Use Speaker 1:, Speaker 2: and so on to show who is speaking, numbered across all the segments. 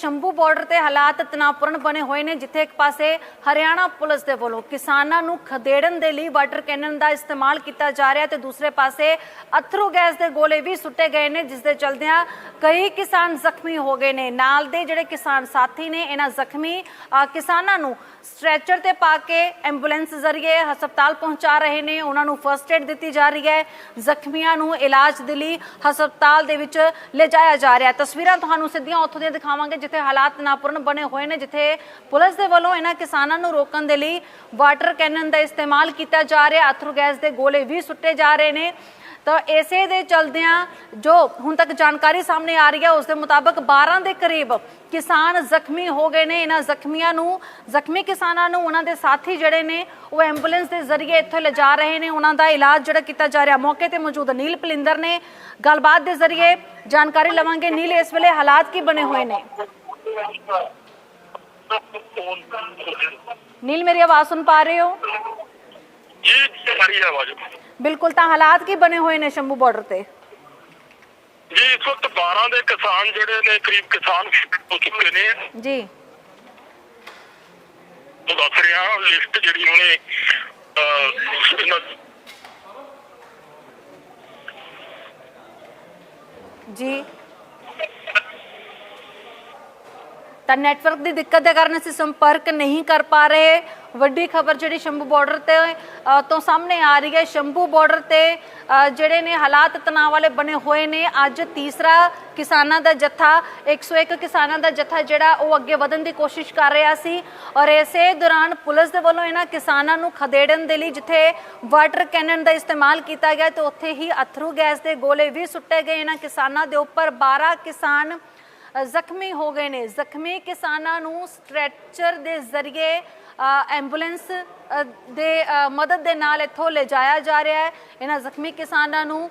Speaker 1: Shambhu border ਤੇ ਹਾਲਾਤ ਤਣਾਅਪੂਰਨ ਬਣੇ ਹੋਏ ਨੇ, ਜਿੱਥੇ ਇੱਕ ਪਾਸੇ ਹਰਿਆਣਾ ਪੁਲਿਸ ਦੇ ਵੱਲੋਂ ਕਿਸਾਨਾਂ ਨੂੰ ਖਦੇੜਨ ਦੇ ਲਈ ਵਾਟਰ ਕੈਨਨ ਦਾ ਇਸਤੇਮਾਲ ਕੀਤਾ ਜਾ ਰਿਹਾ ਤੇ ਦੂਸਰੇ ਪਾਸੇ ਅਥਰੂ ਗੈਸ ਦੇ ਗੋਲੇ ਵੀ ਸੁੱਟੇ ਗਏ ਨੇ, ਜਿਸ ਦੇ ਚਲਦਿਆਂ ਕਈ ਕਿਸਾਨ ਜ਼ਖਮੀ ਹੋ ਗਏ ਨੇ। ਨਾਲ ਦੇ ਜਿਹੜੇ ਕਿਸਾਨ ਸਾਥੀ ਨੇ, ਇਹਨਾਂ ਜ਼ਖਮੀ ਕਿਸਾਨਾਂ ਨੂੰ ਸਟ੍ਰੈਚਰ ਤੇ ਪਾ ਕੇ ਐਂਬੂਲੈਂਸ ਜ਼ਰੀਏ ਹਸਪਤਾਲ ਪਹੁੰਚਾ ਰਹੇ ਨੇ। ਉਹਨਾਂ ਨੂੰ ਫਰਸਟ ਏਡ ਦਿੱਤੀ ਜਾ ਰਹੀ ਹੈ। ਜ਼ਖਮੀਆਂ ਨੂੰ ਇਲਾਜ ਦੇ ਲਈ ਹਸਪਤਾਲ ਦੇ ਵਿੱਚ ਲਿਜਾਇਆ ਜਾ ਰਿਹਾ ਤਸਵੀਰਾਂ ਤੁਹਾਨੂੰ ਸਿੱਧੀਆਂ ਉੱਥੋਂ ਦੀਆਂ ਦਿਖਾਵਾਂਗੇ ਜਿੱਥੇ ਹਾਲਾਤ ਨਾਪੂਰਨ ਬਣੇ ਹੋਏ ਨੇ, ਜਿੱਥੇ ਪੁਲਿਸ ਦੇ ਵੱਲੋਂ ਇਹਨਾਂ ਕਿਸਾਨਾਂ ਨੂੰ ਰੋਕਣ ਦੇ ਲਈ ਵਾਟਰ ਕੈਨਨ ਦਾ ਇਸਤੇਮਾਲ ਕੀਤਾ ਜਾ ਰਿਹਾ ਅਥਰੂ ਗੈਸ ਦੇ ਗੋਲੇ ਵੀ ਸੁੱਟੇ ਜਾ ਰਹੇ ਨੇ। ਤਾਂ ਇਸੇ ਦੇ ਚਲਦਿਆਂ ਜੋ ਹੁਣ ਤੱਕ ਜਾਣਕਾਰੀ ਸਾਹਮਣੇ ਆ ਰਹੀ ਹੈ, ਉਸ ਦੇ ਮੁਤਾਬਕ 12 ਦੇ ਕਰੀਬ ਕਿਸਾਨ ਜ਼ਖਮੀ ਹੋ ਗਏ ਨੇ। ਇਹਨਾਂ ਜ਼ਖਮੀਆਂ ਨੂੰ, ਜ਼ਖਮੀ ਕਿਸਾਨਾਂ ਨੂੰ ਉਹਨਾਂ ਦੇ ਸਾਥੀ ਜਿਹੜੇ ਨੇ, ਉਹ ਐਂਬੂਲੈਂਸ ਦੇ ਜ਼ਰੀਏ ਇੱਥੇ ਲਿਜਾ ਰਹੇ ਨੇ। ਉਹਨਾਂ ਦਾ ਇਲਾਜ ਜਿਹੜਾ ਕੀਤਾ ਜਾ ਰਿਹਾ, ਮੌਕੇ ਤੇ ਮੌਜੂਦ ਨੀਲ ਪਲਿੰਦਰ ਨੇ। ਗੱਲਬਾਤ ਦੇ ਜ਼ਰੀਏ ਜਾਣਕਾਰੀ ਲਵਾਂਗੇ। ਨੀਲ, ਇਸ ਵੇਲੇ ਹਾਲਾਤ ਕੀ ਬਣੇ ਹੋਏ ਨੇ? ਨੀਲ ਮੇਰੀ ਆਵਾਜ਼ ਸੁਣ ਪਾ ਰਹੇ ਹੋ
Speaker 2: ਜੀ ਸਾਰੀ ਆਵਾਜ਼
Speaker 1: ਬਿਲਕੁਲ ਤਾਂ ਹਾਲਾਤ ਕੀ ਬਣੇ ਹੋਏ ਨੇ ਸ਼ੰਭੂ ਬਾਰਡਰ ਤੇ
Speaker 2: ਜੀ ਇਸ ਵਕਤ 12 ਦੇ ਕਿਸਾਨ ਜਿਹੜੇ ਨੇ ਕਰੀਬ ਕਿਸਾਨ ਹੋ ਚੁੱਕੇ ਨੇ
Speaker 1: ਜੀ
Speaker 2: ਦੱਸ ਰਿਹਾ ਲਿਸਟ ਜਿਹੜੀ ਉਹਨੇ ਇਹਨਾਂ
Speaker 1: ਜੀ ਤਾਂ ਨੈਟਵਰਕ ਦੀ ਦਿੱਕਤ ਦੇ ਕਾਰਨ ਅਸੀਂ ਸੰਪਰਕ ਨਹੀਂ ਕਰ ਪਾ ਰਹੇ। ਵੱਡੀ ਖਬਰ ਜਿਹੜੀ ਸ਼ੰਭੂ ਬਾਰਡਰ ਤੇ ਤੋਂ ਸਾਹਮਣੇ ਆ ਰਹੀ ਹੈ। ਸ਼ੰਭੂ ਬਾਰਡਰ ਤੇ ਜਿਹੜੇ ਨੇ ਹਾਲਾਤ ਤਣਾਅ ਵਾਲੇ ਬਣੇ ਹੋਏ ਨੇ। ਅੱਜ ਤੀਸਰਾ ਕਿਸਾਨਾਂ ਦਾ ਜੱਥਾ 101 ਕਿਸਾਨਾਂ ਦਾ ਜੱਥਾ ਜਿਹੜਾ ਉਹ ਅੱਗੇ ਵਧਣ ਦੀ ਕੋਸ਼ਿਸ਼ ਕਰ ਰਿਹਾ ਸੀ। ਔਰ ਇਸੇ ਦੌਰਾਨ ਪੁਲਿਸ ਦੇ ਵੱਲੋਂ ਇਹਨਾਂ ਕਿਸਾਨਾਂ ਨੂੰ ਖਦੇੜਨ ਦੇ ਲਈ ਜਿੱਥੇ ਵਾਟਰ ਕੈਨਨ ਦਾ ਇਸਤੇਮਾਲ ਕੀਤਾ ਗਿਆ, ਤੇ ਉੱਥੇ ਹੀ ਅਥਰੂ ਗੈਸ ਦੇ ਗੋਲੇ ਵੀ ਸੁੱਟੇ ਗਏ। ਇਹਨਾਂ ਕਿਸਾਨਾਂ ਦੇ ਉੱਪਰ 12 ਕਿਸਾਨ ਜ਼ਖਮੀ ਹੋ ਗਏ ਨੇ। ਜ਼ਖਮੀ ਕਿਸਾਨਾਂ ਨੂੰ ਸਟ੍ਰੈਚਰ ਦੇ ਜ਼ਰੀਏ ਐਂਬੂਲੈਂਸ ਦੇ ਮਦਦ ਦੇ ਨਾਲ ਇੱਥੋਂ ਲਿਜਾਇਆ ਜਾ ਰਿਹਾ ਹੈ। ਇਹਨਾਂ ਜ਼ਖਮੀ ਕਿਸਾਨਾਂ ਨੂੰ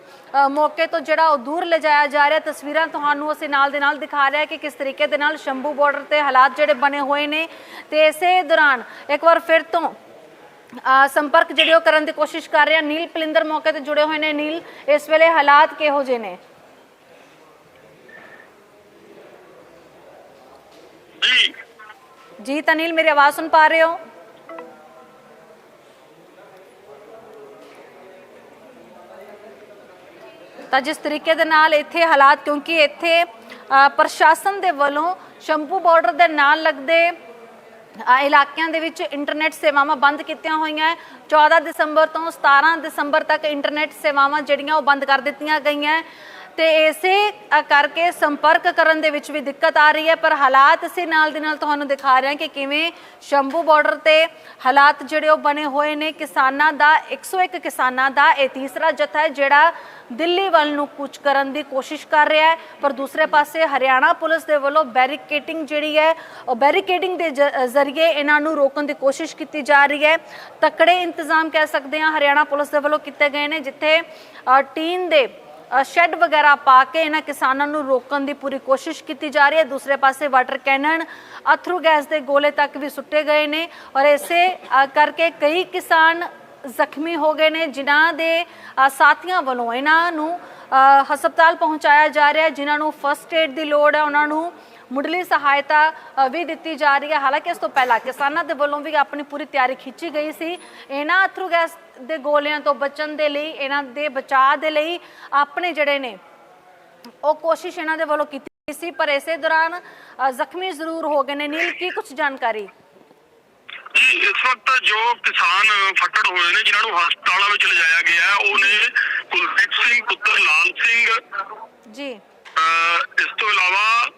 Speaker 1: ਮੌਕੇ ਤੋਂ ਜਿਹੜਾ ਉਹ ਦੂਰ ਲਿਜਾਇਆ ਜਾ ਰਿਹਾ ਤਸਵੀਰਾਂ ਤੁਹਾਨੂੰ ਅਸੀਂ ਨਾਲ ਦੇ ਨਾਲ ਦਿਖਾ ਰਿਹਾ ਕਿ ਕਿਸ ਤਰੀਕੇ ਦੇ ਨਾਲ ਸ਼ੰਭੂ ਬਾਰਡਰ ਤੇ ਹਾਲਾਤ ਜਿਹੜੇ ਬਣੇ ਹੋਏ ਨੇ। ਤੇ ਇਸੇ ਦੌਰਾਨ ਇੱਕ ਵਾਰ ਫਿਰ ਤੋਂ ਸੰਪਰਕ ਜਿਹੜੇ ਉਹ ਕਰਨ ਦੀ ਕੋਸ਼ਿਸ਼ ਕਰ ਰਿਹਾ ਨੀਲ ਪਲਿੰਦਰ ਮੌਕੇ ਤੇ ਜੁੜੇ ਹੋਏ ਨੇ। ਨੀਲ, ਇਸ ਵੇਲੇ ਹਾਲਾਤ ਕਿਹੋ ਜਿਹੇ ਨੇ
Speaker 2: ਜੀ
Speaker 1: ਜੀ ਤਾਂ ਨੀਲ ਮੇਰੀ ਆਵਾਜ਼ ਸੁਣ ਪਾ ਰਹੇ ਤਾਂ ਜਿਸ ਤਰੀਕੇ ਦੇ ਨਾਲ ਇੱਥੇ ਹਾਲਾਤ ਕਿਉਂਕਿ ਇੱਥੇ ਅ, ਪ੍ਰਸ਼ਾਸਨ ਦੇ ਵੱਲੋਂ ਸ਼ੰਪੂ ਬਾਰਡਰ ਦੇ ਨਾਲ ਲੱਗਦੇ ਇਲਾਕਿਆਂ ਦੇ ਵਿੱਚ ਇੰਟਰਨੈਟ ਸੇਵਾਵਾਂ ਬੰਦ ਕੀਤੀਆਂ ਹੋਈਆਂ। ਹੈ 14 ਦਸੰਬਰ ਤੋਂ 17 ਦਸੰਬਰ ਤੱਕ ਇੰਟਰਨੈਟ ਸੇਵਾਵਾਂ ਜਿਹੜੀਆਂ ਉਹ ਬੰਦ ਕਰ ਦਿੱਤੀਆਂ ਗਈਆਂ। ਤੇ ਇਸੇ ਕਰਕੇ ਸੰਪਰਕ ਕਰਨ ਦੇ ਵਿੱਚ ਵੀ ਦਿੱਕਤ ਆ ਰਹੀ ਹੈ, ਪਰ ਹਾਲਾਤ ਅਸੀਂ ਨਾਲ ਦੇ ਨਾਲ ਤੁਹਾਨੂੰ ਦਿਖਾ ਰਹੇ ਹਾਂ ਕਿ ਕਿਵੇਂ ਸ਼ੰਭੂ ਬਾਰਡਰ ਤੇ ਹਾਲਾਤ ਜਿਹੜੇ ਉਹ ਬਣੇ ਹੋਏ ਨੇ। ਕਿਸਾਨਾਂ ਦਾ 101 ਕਿਸਾਨਾਂ ਦਾ ਇਹ ਤੀਸਰਾ ਜਥਾ ਹੈ, ਜਿਹੜਾ ਦਿੱਲੀ ਵੱਲ ਨੂੰ ਕੂਚ ਕਰਨ ਦੀ ਕੋਸ਼ਿਸ਼ ਕਰ ਰਿਹਾ ਹੈ। ਪਰ ਦੂਸਰੇ ਪਾਸੇ ਹਰਿਆਣਾ ਪੁਲਿਸ ਦੇ ਵੱਲੋਂ ਬੈਰੀਕੇਟਿੰਗ ਜਿਹੜੀ ਹੈ, ਉਹ ਬੈਰੀਕੇਟਿੰਗ ਦੇ ਜ- ਜ਼ਰੀਏ ਇਹਨਾਂ ਨੂੰ ਰੋਕਣ ਦੀ ਕੋਸ਼ਿਸ਼ ਕੀਤੀ ਜਾ ਰਹੀ ਹੈ। ਤਕੜੇ ਇੰਤਜ਼ਾਮ ਕਹਿ ਸਕਦੇ ਹਾਂ, ਹਰਿਆਣਾ ਪੁਲਿਸ ਦੇ ਵੱਲੋਂ ਕੀਤੇ ਗਏ ਨੇ, ਜਿੱਥੇ ਟੀਮ ਦੇ ਸ਼ੈੱਡ ਵਗੈਰਾ ਪਾ ਕੇ ਇਹਨਾਂ ਕਿਸਾਨਾਂ ਨੂੰ ਰੋਕਣ ਦੀ ਪੂਰੀ ਕੋਸ਼ਿਸ਼ ਕੀਤੀ ਜਾ ਰਹੀ ਹੈ। ਦੂਸਰੇ ਪਾਸੇ ਵਾਟਰ ਕੈਨਨ ਅਥਰੂ ਗੈਸ ਦੇ ਗੋਲੇ ਤੱਕ ਵੀ ਸੁੱਟੇ ਗਏ ਨੇ ਔਰ ਇਸੇ ਕਰਕੇ ਕਈ ਕਿਸਾਨ ਜ਼ਖਮੀ ਹੋ ਗਏ ਨੇ, ਜਿਨ੍ਹਾਂ ਦੇ ਸਾਥੀਆਂ ਵੱਲੋਂ ਇਹਨਾਂ ਨੂੰ ਹਸਪਤਾਲ ਪਹੁੰਚਾਇਆ ਜਾ ਰਿਹਾ ਹੈ, ਜਿਨ੍ਹਾਂ ਨੂੰ ਫਸਟ ਏਡ ਦੀ ਲੋੜ ਹੈ। ਉਹਨਾਂ ਨੂੰ ਮੁੱਢਲੀ ਸਹਾਇਤਾ ਵੀ ਦਿੱਤੀ ਜਾ ਰਹੀ ਹੈ। ਹਾਲਾਂਕਿ ਇਸ ਤੋਂ ਪਹਿਲਾਂ ਕਿਸਾਨਾਂ ਦੇ ਵੱਲੋਂ ਵੀ ਆਪਣੀ ਪੂਰੀ ਤਿਆਰੀ ਖਿੱਚੀ ਗਈ ਸੀ। ਇਹਨਾਂ ਅਥਰੂ ਗੈਸ ਦੇ ਗੋਲਿਆਂ ਤੋਂ ਬਚਣ ਦੇ ਲਈ ਇਹਨਾਂ ਦੇ ਬਚਾਅ ਦੇ ਲਈ ਆਪਣੇ ਜਿਹੜੇ ਨੇ ਉਹ ਕੋਸ਼ਿਸ਼ ਇਹਨਾਂ ਦੇ ਵੱਲੋਂ ਕੀਤੀ ਸੀ ਪਰ ਇਸੇ ਦੌਰਾਨ ਜ਼ਖਮੀ ਜ਼ਰੂਰ ਹੋ ਗਏ ਨੇ। ਨੀਲ ਕੀ ਕੁਝ ਜਾਣਕਾਰੀ?
Speaker 2: ਜੀ ਇਸ ਵਕਤ ਜੋ ਕਿਸਾਨ ਫੱਟੜ ਹੋਏ ਨੇ ਜਿਨ੍ਹਾਂ ਨੂੰ ਹਸਪਤਾਲਾਂ ਵਿੱਚ ਲਿਜਾਇਆ ਗਿਆ ਉਹ ਨੇ ਕੁਲਦੀਪ ਸਿੰਘ ਪੁੱਤਰ ਲਾਲ ਸਿੰਘ।
Speaker 1: ਜੀ।
Speaker 2: ਇਸ ਤੋਂ ਇਲਾਵਾ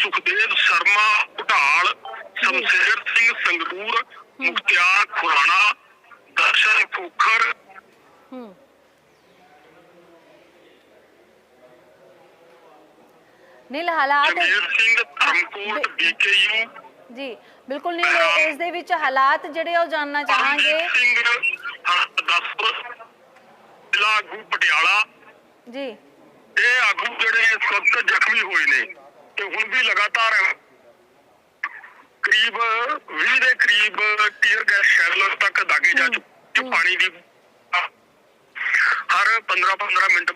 Speaker 2: ਸੁਖਦੇਵ ਸ਼ਰਮਾ ਉਢਾਲ ਸ਼ਮਸ਼ੇਰ ਸਿੰਘ ਸੰਗਰੂਰ ਮੁਖਤਿਆਰ ਖੁਰਾਣਾ ਦਰਸ਼ਨ ਖੋਖਰ
Speaker 1: ਹੂੰ ਨੀਲ ਹਾਲਾਤ
Speaker 2: ਜਮੀਰ ਸਿੰਘ ਧਰਮਕੋਟ ਬੀਕੇਯੂ।
Speaker 1: ਜੀ ਬਿਲਕੁਲ ਨੀਲ ਇਸ ਦੇ ਵਿੱਚ ਹਾਲਾਤ ਜਿਹੜੇ ਉਹ ਜਾਨਣਾ ਚਾਹਾਂਗੇ।
Speaker 2: ਪਰਮਜੀਤ ਸਿੰਘ ਹਰਦਸਪੁਰ ਜ਼ਿਲ੍ਹਾ ਆਗੂ ਪਟਿਆਲਾ।
Speaker 1: ਜੀ।
Speaker 2: ਇਹ ਆਗੂ ਜਿਹੜੇ ਇਸ ਵਕਤ ਜ਼ਖਮੀ ਹੋਏ ਨੇ ਤੇ ਹੁਣ ਵੀ ਲਗਾਤਾਰ ਕਰੀਬ 20 ਦੇ ਕਰੀਬ ਟੀਅਰ ਗੈਸ ਸ਼ੈਲ ਤੱਕ ਦਾਗੇ ਜਾ ਚੁੱਕੇ ਪਾਣੀ ਦੀ ਹਰ 15 15 ਮਿੰਟ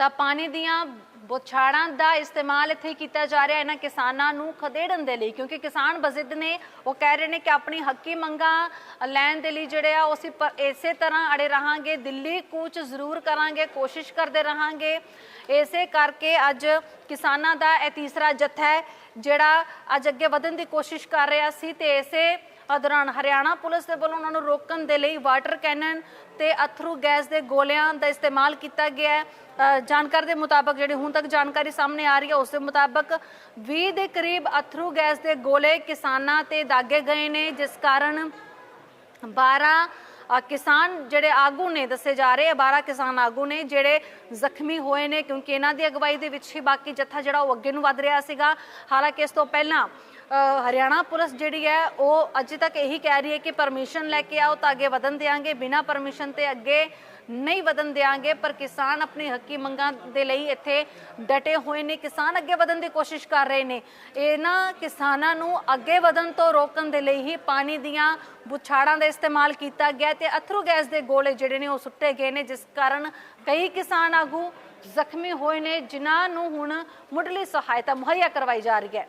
Speaker 1: ਤਾਂ ਪਾਣੀ ਦੀਆਂ ਬੁਛਾੜਾਂ ਦਾ ਇਸਤੇਮਾਲ ਇੱਥੇ ਕੀਤਾ ਜਾ ਰਿਹਾ ਇਹਨਾਂ ਕਿਸਾਨਾਂ ਨੂੰ ਖਦੇੜਨ ਦੇ ਲਈ, ਕਿਉਂਕਿ ਕਿਸਾਨ ਬਜ਼ਿੱਦ ਨੇ ਉਹ ਕਹਿ ਰਹੇ ਨੇ ਕਿ ਆਪਣੀ ਹੱਕੀ ਮੰਗਾਂ ਲੈਣ ਦੇ ਲਈ ਜਿਹੜੇ ਆ, ਉਹ ਅਸੀਂ ਪ- ਇਸੇ ਤਰ੍ਹਾਂ ਅੜੇ ਰਹਾਂਗੇ, ਦਿੱਲੀ ਕੂਚ ਜ਼ਰੂਰ ਕਰਾਂਗੇ, ਕੋਸ਼ਿਸ਼ ਕਰਦੇ ਰਹਾਂਗੇ। ਇਸੇ ਕਰਕੇ ਅੱਜ ਕਿਸਾਨਾਂ ਦਾ ਇਹ ਤੀਸਰਾ ਜਥਾ ਹੈ, ਜਿਹੜਾ ਅੱਜ ਅੱਗੇ ਵਧਣ ਦੀ ਕੋਸ਼ਿਸ਼ ਕਰ ਰਿਹਾ ਸੀ ਤੇ ਇਸੇ ਦੌਰਾਨ ਹਰਿਆਣਾ ਪੁਲਿਸ ਦੇ ਵੱਲੋਂ ਉਹਨਾਂ ਨੂੰ ਰੋਕਣ ਦੇ ਲਈ ਵਾਟਰ ਕੈਨਨ ਤੇ ਅਥਰੂ ਗੈਸ ਦੇ ਗੋਲਿਆਂ ਦਾ ਇਸਤੇਮਾਲ ਕੀਤਾ ਗਿਆ ਹੈ। ਅ, ਜਾਣਕਾਰੀ ਦੇ ਮੁਤਾਬਕ ਜਿਹੜੀ ਹੁਣ ਤੱਕ ਜਾਣਕਾਰੀ ਸਾਹਮਣੇ ਆ ਰਹੀ ਹੈ ਉਸ ਦੇ ਮੁਤਾਬਕ 20 ਦੇ ਕਰੀਬ ਅਥਰੂ ਗੈਸ ਦੇ ਗੋਲੇ ਕਿਸਾਨਾਂ ਤੇ ਦਾਗੇ ਗਏ ਨੇ ਜਿਸ ਕਾਰਨ 12 ਕਿਸਾਨ ਜਿਹੜੇ ਆਗੂ ਨੇ ਦੱਸੇ ਜਾ ਰਹੇ ਆ 12 ਕਿਸਾਨ ਆਗੂ ਨੇ ਜਿਹੜੇ ਜ਼ਖਮੀ ਹੋਏ ਨੇ ਕਿਉਂਕਿ ਇਹਨਾਂ ਦੀ ਅਗਵਾਈ ਦੇ ਵਿੱਚ ਹੀ ਬਾਕੀ ਜੱਥਾ ਜਿਹੜਾ ਉਹ ਅੱਗੇ ਨੂੰ ਵਧ ਰਿਹਾ ਸੀਗਾ। ਹਾਲਾਂਕਿ ਇਸ ਤੋਂ ਪਹਿਲਾਂ ਹਰਿਆਣਾ ਪੁਲਿਸ ਜਿਹੜੀ ਹੈ, ਉਹ ਅਜੇ ਤੱਕ ਇਹੀ ਕਹਿ ਰਹੀ ਹੈ ਕਿ ਪਰਮਿਸ਼ਨ ਲੈ ਕੇ ਆਓ ਤਾਂ ਅੱਗੇ ਵਧਣ ਦੇਾਂਗੇ ਬਿਨਾਂ ਪਰਮਿਸ਼ਨ ਤੇ ਅੱਗੇ ਨਹੀਂ ਵਧਣ ਦੇਾਂਗੇ ਪਰ ਕਿਸਾਨ ਆਪਣੀ ਹੱਕੀ ਮੰਗਾਂ ਦੇ ਲਈ ਇੱਥੇ ਡਟੇ ਹੋਏ ਨੇ। ਕਿਸਾਨ ਅੱਗੇ ਵਧਣ ਦੀ ਕੋਸ਼ਿਸ਼ ਕਰ ਰਹੇ ਨੇ। ਇਹਨਾਂ ਕਿਸਾਨਾਂ ਨੂੰ ਅੱਗੇ ਵਧਣ ਤੋਂ ਰੋਕਣ ਦੇ ਲਈ ਹੀ ਪਾਣੀ ਦੀਆਂ ਬੁਛਾੜਾਂ ਦਾ ਇਸਤੇਮਾਲ ਕੀਤਾ ਗਿਆ ਤੇ ਅਥਰੂ ਗੈਸ ਦੇ ਗੋਲੇ ਜਿਹੜੇ ਨੇ, ਉਹ ਸੁੱਟੇ ਗਏ ਨੇ, ਜਿਸ ਕਾਰਨ ਕਈ ਕਿਸਾਨ ਆਗੂ ਜ਼ਖਮੀ ਹੋਏ ਨੇ, ਜਿਨ੍ਹਾਂ ਨੂੰ ਹੁਣ ਮੁੱਢਲੀ ਸਹਾਇਤਾ ਮੁਹੱਈਆ ਕਰਵਾਈ ਜਾ ਰਹੀ ਹੈ।